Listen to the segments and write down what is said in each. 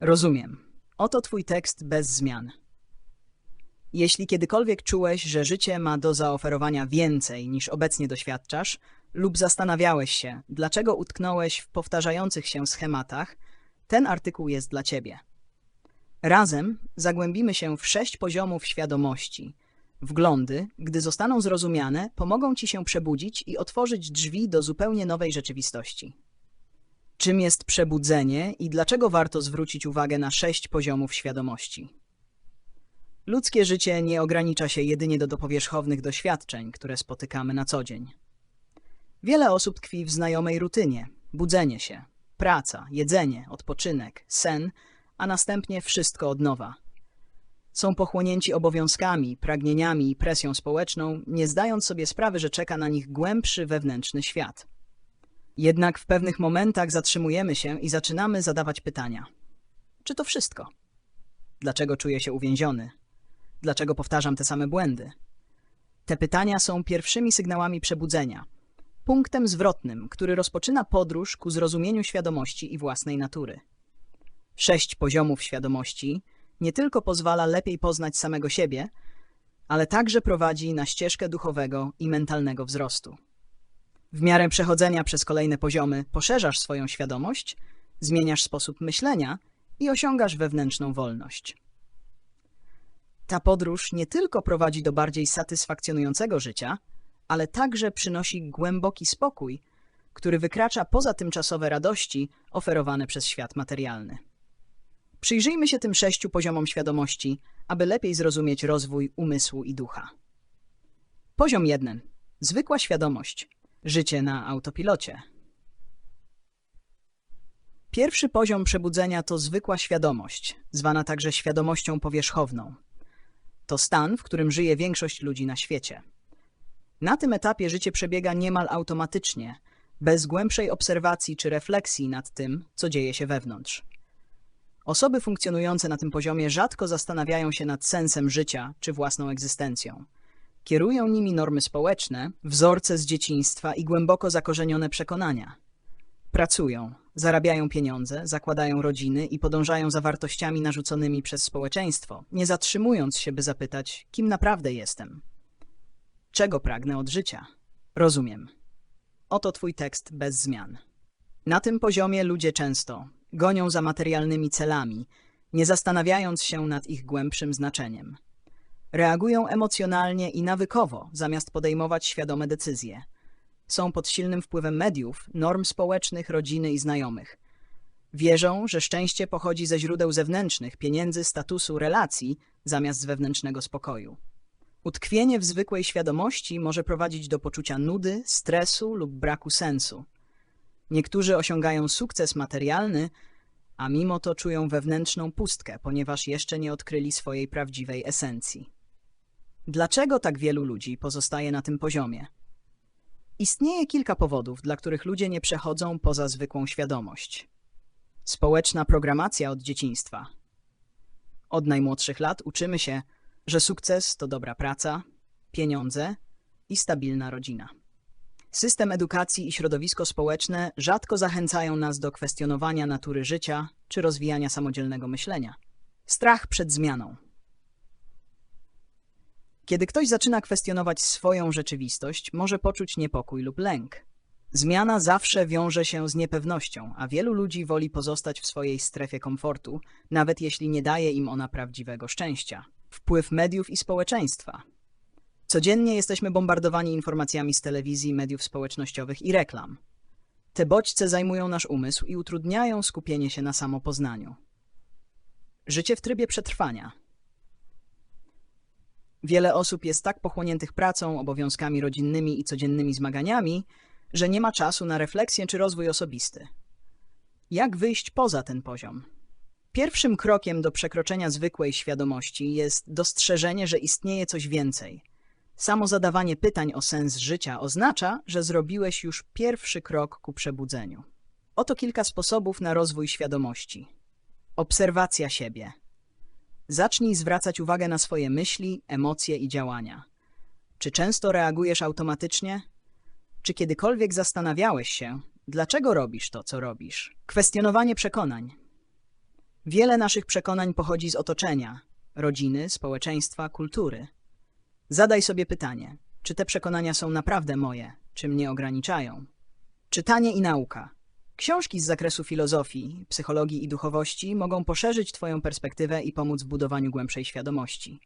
Rozumiem. Oto twój tekst bez zmian. Jeśli kiedykolwiek czułeś, że życie ma do zaoferowania więcej niż obecnie doświadczasz, lub zastanawiałeś się, dlaczego utknąłeś w powtarzających się schematach, ten artykuł jest dla ciebie. Razem zagłębimy się w sześć poziomów świadomości. Wglądy, gdy zostaną zrozumiane, pomogą ci się przebudzić i otworzyć drzwi do zupełnie nowej rzeczywistości. Czym jest przebudzenie i dlaczego warto zwrócić uwagę na sześć poziomów świadomości? Ludzkie życie nie ogranicza się jedynie do dopowierzchownych doświadczeń, które spotykamy na co dzień. Wiele osób tkwi w znajomej rutynie: budzenie się, praca, jedzenie, odpoczynek, sen, a następnie wszystko od nowa. Są pochłonięci obowiązkami, pragnieniami i presją społeczną, nie zdając sobie sprawy, że czeka na nich głębszy wewnętrzny świat. Jednak w pewnych momentach zatrzymujemy się i zaczynamy zadawać pytania: czy to wszystko? Dlaczego czuję się uwięziony? Dlaczego powtarzam te same błędy? Te pytania są pierwszymi sygnałami przebudzenia, punktem zwrotnym, który rozpoczyna podróż ku zrozumieniu świadomości i własnej natury. Sześć poziomów świadomości nie tylko pozwala lepiej poznać samego siebie, ale także prowadzi na ścieżkę duchowego i mentalnego wzrostu. W miarę przechodzenia przez kolejne poziomy poszerzasz swoją świadomość, zmieniasz sposób myślenia i osiągasz wewnętrzną wolność. Ta podróż nie tylko prowadzi do bardziej satysfakcjonującego życia, ale także przynosi głęboki spokój, który wykracza poza tymczasowe radości oferowane przez świat materialny. Przyjrzyjmy się tym sześciu poziomom świadomości, aby lepiej zrozumieć rozwój umysłu i ducha. Poziom jeden. Zwykła świadomość. Życie na autopilocie. Pierwszy poziom przebudzenia to zwykła świadomość, zwana także świadomością powierzchowną. To stan, w którym żyje większość ludzi na świecie. Na tym etapie życie przebiega niemal automatycznie, bez głębszej obserwacji czy refleksji nad tym, co dzieje się wewnątrz. Osoby funkcjonujące na tym poziomie rzadko zastanawiają się nad sensem życia czy własną egzystencją. Kierują nimi normy społeczne, wzorce z dzieciństwa i głęboko zakorzenione przekonania. Pracują, zarabiają pieniądze, zakładają rodziny i podążają za wartościami narzuconymi przez społeczeństwo, nie zatrzymując się, by zapytać, kim naprawdę jestem. Czego pragnę od życia? Rozumiem. Oto twój tekst bez zmian. Na tym poziomie ludzie często gonią za materialnymi celami, nie zastanawiając się nad ich głębszym znaczeniem. Reagują emocjonalnie i nawykowo, zamiast podejmować świadome decyzje. Są pod silnym wpływem mediów, norm społecznych, rodziny i znajomych. Wierzą, że szczęście pochodzi ze źródeł zewnętrznych, pieniędzy, statusu, relacji, zamiast z wewnętrznego spokoju. Utkwienie w zwykłej świadomości może prowadzić do poczucia nudy, stresu lub braku sensu. Niektórzy osiągają sukces materialny, a mimo to czują wewnętrzną pustkę, ponieważ jeszcze nie odkryli swojej prawdziwej esencji. Dlaczego tak wielu ludzi pozostaje na tym poziomie? Istnieje kilka powodów, dla których ludzie nie przechodzą poza zwykłą świadomość. Społeczna programacja od dzieciństwa. Od najmłodszych lat uczymy się, że sukces to dobra praca, pieniądze i stabilna rodzina. System edukacji i środowisko społeczne rzadko zachęcają nas do kwestionowania natury życia czy rozwijania samodzielnego myślenia. Strach przed zmianą. Kiedy ktoś zaczyna kwestionować swoją rzeczywistość, może poczuć niepokój lub lęk. Zmiana zawsze wiąże się z niepewnością, a wielu ludzi woli pozostać w swojej strefie komfortu, nawet jeśli nie daje im ona prawdziwego szczęścia. Wpływ mediów i społeczeństwa. Codziennie jesteśmy bombardowani informacjami z telewizji, mediów społecznościowych i reklam. Te bodźce zajmują nasz umysł i utrudniają skupienie się na samopoznaniu. Życie w trybie przetrwania. Wiele osób jest tak pochłoniętych pracą, obowiązkami rodzinnymi i codziennymi zmaganiami, że nie ma czasu na refleksję czy rozwój osobisty. Jak wyjść poza ten poziom? Pierwszym krokiem do przekroczenia zwykłej świadomości jest dostrzeżenie, że istnieje coś więcej. Samo zadawanie pytań o sens życia oznacza, że zrobiłeś już pierwszy krok ku przebudzeniu. Oto kilka sposobów na rozwój świadomości. Obserwacja siebie. Zacznij zwracać uwagę na swoje myśli, emocje i działania. Czy często reagujesz automatycznie? Czy kiedykolwiek zastanawiałeś się, dlaczego robisz to, co robisz? Kwestionowanie przekonań. Wiele naszych przekonań pochodzi z otoczenia, rodziny, społeczeństwa, kultury. Zadaj sobie pytanie, czy te przekonania są naprawdę moje, czy mnie ograniczają? Czytanie i nauka. Książki z zakresu filozofii, psychologii i duchowości mogą poszerzyć Twoją perspektywę i pomóc w budowaniu głębszej świadomości.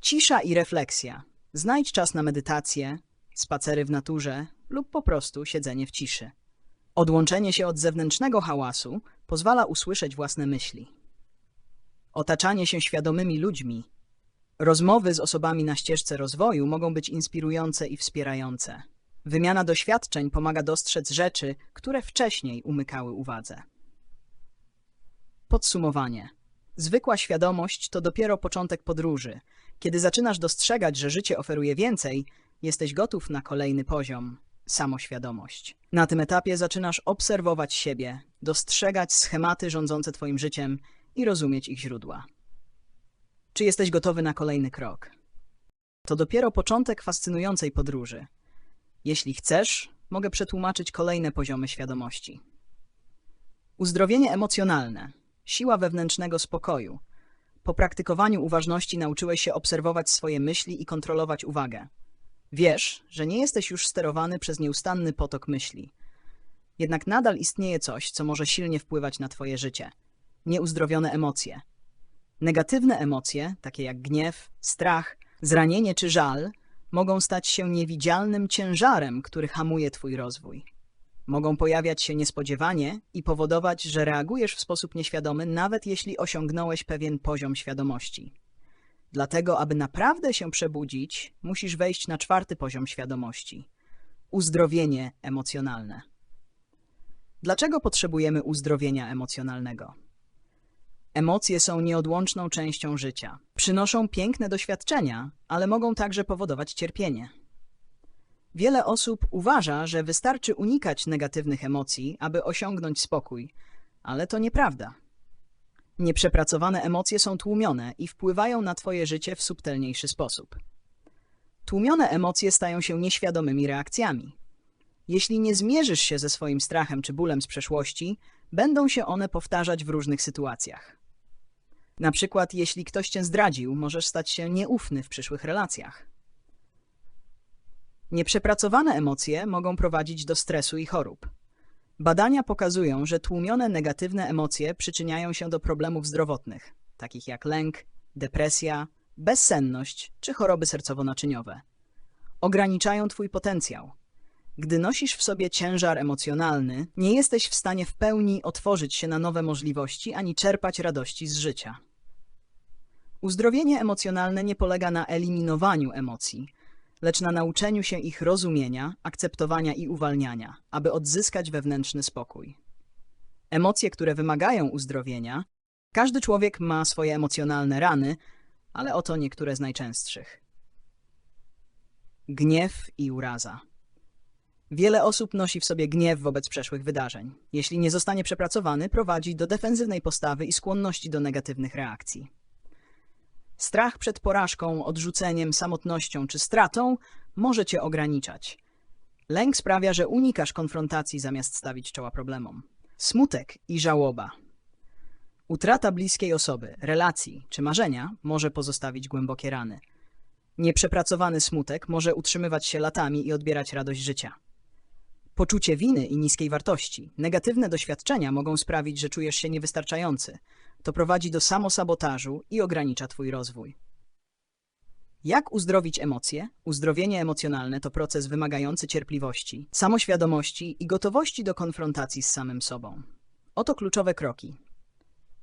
Cisza i refleksja. Znajdź czas na medytację, spacery w naturze lub po prostu siedzenie w ciszy. Odłączenie się od zewnętrznego hałasu pozwala usłyszeć własne myśli. Otaczanie się świadomymi ludźmi. Rozmowy z osobami na ścieżce rozwoju mogą być inspirujące i wspierające. Wymiana doświadczeń pomaga dostrzec rzeczy, które wcześniej umykały uwadze. Podsumowanie. Zwykła świadomość to dopiero początek podróży. Kiedy zaczynasz dostrzegać, że życie oferuje więcej, jesteś gotów na kolejny poziom samoświadomość. Na tym etapie zaczynasz obserwować siebie, dostrzegać schematy rządzące Twoim życiem i rozumieć ich źródła. Czy jesteś gotowy na kolejny krok? To dopiero początek fascynującej podróży. Jeśli chcesz, mogę przetłumaczyć kolejne poziomy świadomości. Uzdrowienie emocjonalne, siła wewnętrznego spokoju. Po praktykowaniu uważności nauczyłeś się obserwować swoje myśli i kontrolować uwagę. Wiesz, że nie jesteś już sterowany przez nieustanny potok myśli. Jednak nadal istnieje coś, co może silnie wpływać na Twoje życie nieuzdrowione emocje. Negatywne emocje, takie jak gniew, strach, zranienie czy żal, mogą stać się niewidzialnym ciężarem, który hamuje Twój rozwój. Mogą pojawiać się niespodziewanie i powodować, że reagujesz w sposób nieświadomy, nawet jeśli osiągnąłeś pewien poziom świadomości. Dlatego, aby naprawdę się przebudzić, musisz wejść na czwarty poziom świadomości uzdrowienie emocjonalne. Dlaczego potrzebujemy uzdrowienia emocjonalnego? Emocje są nieodłączną częścią życia. Przynoszą piękne doświadczenia, ale mogą także powodować cierpienie. Wiele osób uważa, że wystarczy unikać negatywnych emocji, aby osiągnąć spokój, ale to nieprawda. Nieprzepracowane emocje są tłumione i wpływają na Twoje życie w subtelniejszy sposób. Tłumione emocje stają się nieświadomymi reakcjami. Jeśli nie zmierzysz się ze swoim strachem czy bólem z przeszłości, będą się one powtarzać w różnych sytuacjach. Na przykład, jeśli ktoś cię zdradził, możesz stać się nieufny w przyszłych relacjach. Nieprzepracowane emocje mogą prowadzić do stresu i chorób. Badania pokazują, że tłumione negatywne emocje przyczyniają się do problemów zdrowotnych, takich jak lęk, depresja, bezsenność czy choroby sercowo-naczyniowe. Ograniczają twój potencjał. Gdy nosisz w sobie ciężar emocjonalny, nie jesteś w stanie w pełni otworzyć się na nowe możliwości ani czerpać radości z życia. Uzdrowienie emocjonalne nie polega na eliminowaniu emocji, lecz na nauczeniu się ich rozumienia, akceptowania i uwalniania, aby odzyskać wewnętrzny spokój. Emocje, które wymagają uzdrowienia, każdy człowiek ma swoje emocjonalne rany, ale oto niektóre z najczęstszych. Gniew i uraza. Wiele osób nosi w sobie gniew wobec przeszłych wydarzeń. Jeśli nie zostanie przepracowany, prowadzi do defensywnej postawy i skłonności do negatywnych reakcji. Strach przed porażką, odrzuceniem, samotnością czy stratą może cię ograniczać. Lęk sprawia, że unikasz konfrontacji zamiast stawić czoła problemom. Smutek i żałoba. Utrata bliskiej osoby, relacji czy marzenia może pozostawić głębokie rany. Nieprzepracowany smutek może utrzymywać się latami i odbierać radość życia. Poczucie winy i niskiej wartości. Negatywne doświadczenia mogą sprawić, że czujesz się niewystarczający. To prowadzi do samosabotażu i ogranicza Twój rozwój. Jak uzdrowić emocje? Uzdrowienie emocjonalne to proces wymagający cierpliwości, samoświadomości i gotowości do konfrontacji z samym sobą. Oto kluczowe kroki.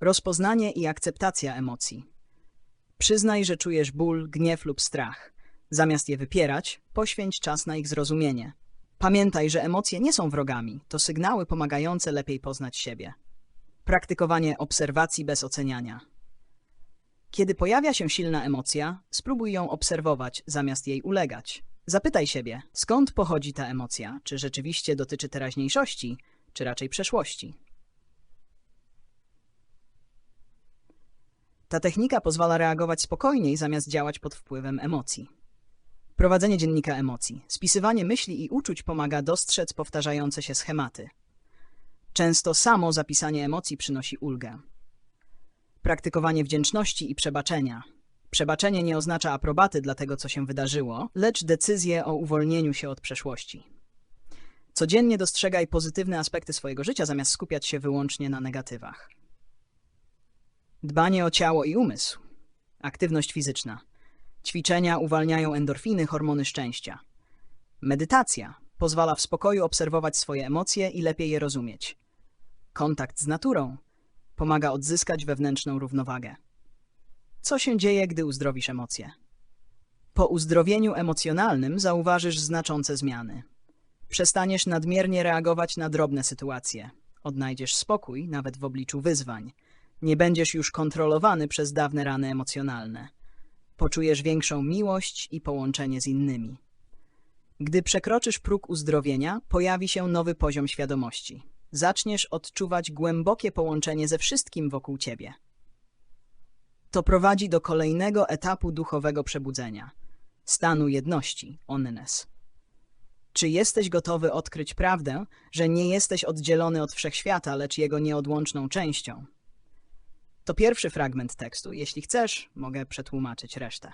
Rozpoznanie i akceptacja emocji. Przyznaj, że czujesz ból, gniew lub strach. Zamiast je wypierać, poświęć czas na ich zrozumienie. Pamiętaj, że emocje nie są wrogami, to sygnały pomagające lepiej poznać siebie. Praktykowanie obserwacji bez oceniania. Kiedy pojawia się silna emocja, spróbuj ją obserwować zamiast jej ulegać. Zapytaj siebie, skąd pochodzi ta emocja, czy rzeczywiście dotyczy teraźniejszości, czy raczej przeszłości. Ta technika pozwala reagować spokojniej zamiast działać pod wpływem emocji. Prowadzenie dziennika emocji, spisywanie myśli i uczuć pomaga dostrzec powtarzające się schematy. Często samo zapisanie emocji przynosi ulgę. Praktykowanie wdzięczności i przebaczenia. Przebaczenie nie oznacza aprobaty dla tego, co się wydarzyło, lecz decyzję o uwolnieniu się od przeszłości. Codziennie dostrzegaj pozytywne aspekty swojego życia, zamiast skupiać się wyłącznie na negatywach. Dbanie o ciało i umysł. Aktywność fizyczna. Ćwiczenia uwalniają endorfiny, hormony szczęścia. Medytacja pozwala w spokoju obserwować swoje emocje i lepiej je rozumieć. Kontakt z naturą pomaga odzyskać wewnętrzną równowagę. Co się dzieje, gdy uzdrowisz emocje? Po uzdrowieniu emocjonalnym zauważysz znaczące zmiany. Przestaniesz nadmiernie reagować na drobne sytuacje. Odnajdziesz spokój nawet w obliczu wyzwań. Nie będziesz już kontrolowany przez dawne rany emocjonalne. Poczujesz większą miłość i połączenie z innymi. Gdy przekroczysz próg uzdrowienia, pojawi się nowy poziom świadomości. Zaczniesz odczuwać głębokie połączenie ze wszystkim wokół ciebie. To prowadzi do kolejnego etapu duchowego przebudzenia stanu jedności, onnes. Czy jesteś gotowy odkryć prawdę, że nie jesteś oddzielony od wszechświata, lecz jego nieodłączną częścią? To pierwszy fragment tekstu. Jeśli chcesz, mogę przetłumaczyć resztę.